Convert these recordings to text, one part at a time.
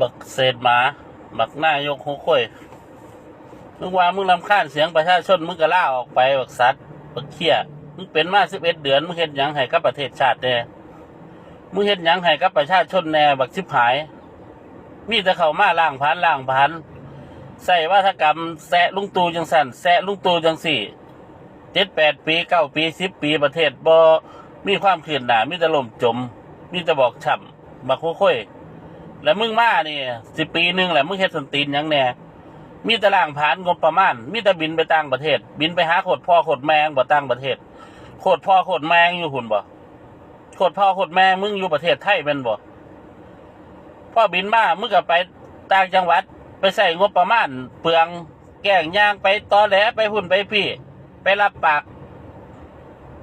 บักเศษหมาบักหน้ายกหัวค่อยมึงว่ามึงลำคาญเสียงประชาชนมึงก็ล่าออกไปบักสัตว์บักเขี้ยมึงเป็นมาสิบเอ็ดเดือนมึงเฮ็ดหยังให้กับประเทศชาติแน่มึงเฮ็ดหยังให้กับประชาชนแน่บักชิบหาย มีแต่เข้ามาล่างพันล่างพันใส่วัฒกรรมแซะลุงตูจังสันแซะลุงตูจังสี่เจ็ดแปดปีเก้าปีสิบปีประเทศบ่มีความขืนหนามีแต่ล่มจม มีแต่บอกฉ่ำบักค่อย แล้วมึงมาเนี่ยสิปีหนึ่งแหละมึงเฮ็ดสนตีนยังแน่มีแต่ล่างผ่านงบประมาณ มีแต่บินไปต่างประเทศ บินไปหาโคดพ่อโคดแมงบ่ต่างประเทศโคดพ่อโคดแมงอยู่หุ่นบ่โคดพ่อโคดแมงมึงอยู่ประเทศไทยเป็นบ่พ่อบินมามึงก็ไปต่างจังหวัด ไปใส่งบประมาณ เปลืองแก่งยางไปตอแหลไปหุ่นไปพี่ ไปรับปาก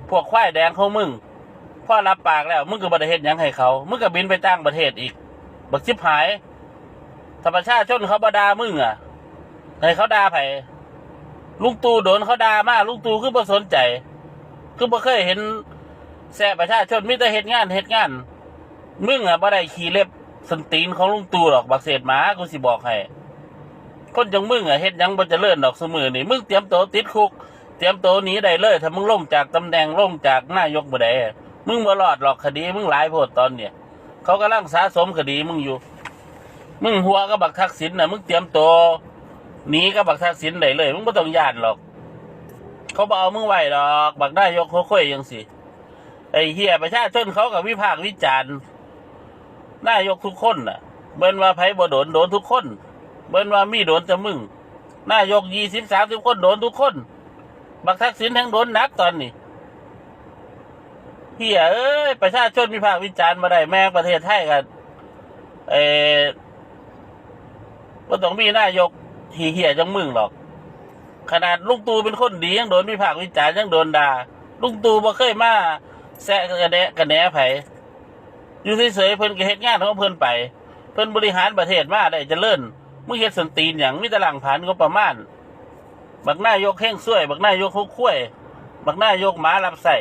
พวกควายแดงเของมึงพ่อรับปากแล้ว มึงก็บ่ได้เฮ็ดหยังให้เขา มึงก็บินไปต่างประเทศอีก บักชิบหาย ธรรมชาติชนเขาบดามึงอะให้เขาด่าไผลุงตู่โดนเขาด่ามาลุงตู่คือบ่สนใจ คือบ่เคยเห็นแซ่ประชาชนมีแต่เฮ็ดงานเฮ็ดงาน มึงอะบ่ได้ขี่เล็บสนตีนของลุงตู่หรอกบักเศษหมากูสิบอกให้คนจังมึงอะเฮ็ดยังบ่เจริญดอกสมือนี่มึงเตรียมตัวติดคุก เตรียมตัวหนีได้เลย ถ้ามึงลงจากตำแหน่งลงจากนายกบ่ได้มึงบ่รอดหรอกคดีมึงหลายโพดตอนเนี่ย เขากำลังสะสมคดีมึงอยู่ มึงหัวกับบักทักษิณน่ะมึงเตรียมตัวหนีกับบักทักษิณได้เลย มึงบ่ต้องย่านหรอก เขาบ่เอามึงไหว้ดอก บักนายกเขาค่อยๆจังสิไอ้เหี้ยประชาชนเขาก็วิพากษ์วิจารณ์นายกทุกคนน่ะ เบิ้นว่าไผบ่โดนโดนทุกคน เบิ้นว่ามีโดนแต่มึงนายกยี่สิบสามสิบคนโดนทุกคน บักทักษิณแห่งโดนนักตอนนี้ เฮียเอ้ยประชาชนมีภาควิจารณ์มาได้แม่งประเทศไทยกันเออว่าต้องมีนายกทีเฮียจังมึงหรอก ขนาดลุงตู่เป็นคนดียังโดนมีภาควิจารณ์ยังโดนด่าลุงตู่บ่เคยมาแซะกระแนะกระแหนไผอยู่เฉยๆเพิ่นก็เฮ็ดงานของเพิ่นไป เพิ่นบริหารประเทศมาได้จเจริญมึงเฮ็ดสันตีนหยังมีต่หลังผ่านก็ประมาณ บักหน้ายกแข้งซ้วย บักหน้ายกคุกคุ้ยบักหน้ายกหมารับใส่